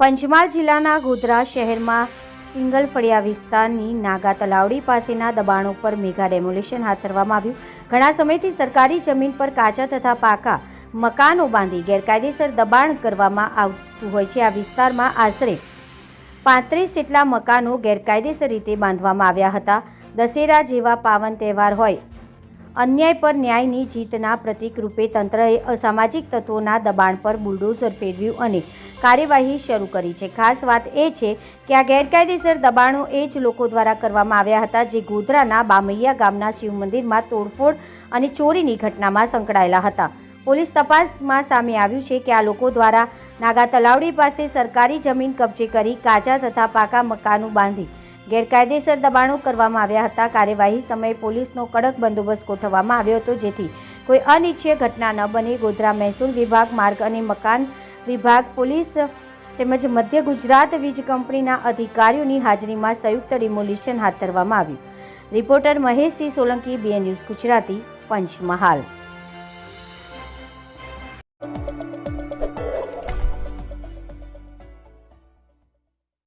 પંચમહાલ જિલ્લાના ગોધરા શહેરમાં સિંગલ ફળિયા વિસ્તારની નાગા તલાવડી પાસેના દબાણો પર મેગા ડેમોલિશન હાથ ધરવામાં આવ્યું. ઘણા સમયથી સરકારી જમીન પર કાચા તથા પાકા મકાનો બાંધી ગેરકાયદેસર દબાણ કરવામાં આવતું હોય છે. આ વિસ્તારમાં આશરે પાંત્રીસ જેટલા મકાનો ગેરકાયદેસર રીતે બાંધવામાં આવ્યા હતા. દશેરા જેવા પાવન તહેવાર હોય અન્યાય પર ન્યાયની જીતના પ્રતિક રૂપે તંત્રએ અસામાજિક તત્વોના દબાણ પર બુલડોઝર ફેરવ્યું અને કાર્યવાહી શરૂ કરી છે. ખાસ વાત એ છે કે આ ગેરકાયદેસર દબાણો એ જ લોકો દ્વારા કરવામાં આવ્યા હતા જે ગોધરાના બામૈયા ગામના શિવ મંદિરમાં તોડફોડ અને ચોરીની ઘટનામાં સંકળાયેલા હતા. પોલીસ તપાસમાં સામે આવ્યું છે કે આ લોકો દ્વારા નાગા તલાવડી પાસે સરકારી જમીન કબજે કરી કાચા તથા પાકા મકાનો બાંધી ગેરકાયદેસર દબાણો કરવામાં આવ્યા હતા. કાર્યવાહી સમયે પોલીસનો કડક બંદોબસ્ત ગોઠવવામાં આવ્યો હતો, જેથી કોઈ અનિચ્છીય ઘટના ન બને. ગોધરા મહેસૂલ વિભાગ માર્ગ અને મકાન વિભાગ પોલીસ તેમજ મધ્ય ગુજરાત વીજ કંપનીના અધિકારીઓની હાજરીમાં સંયુક્ત ડિમોલિશન હાથ ધરવામાં આવ્યું. Reporter Maheshsinh Solanki BN news Gujarati, Panchmahal.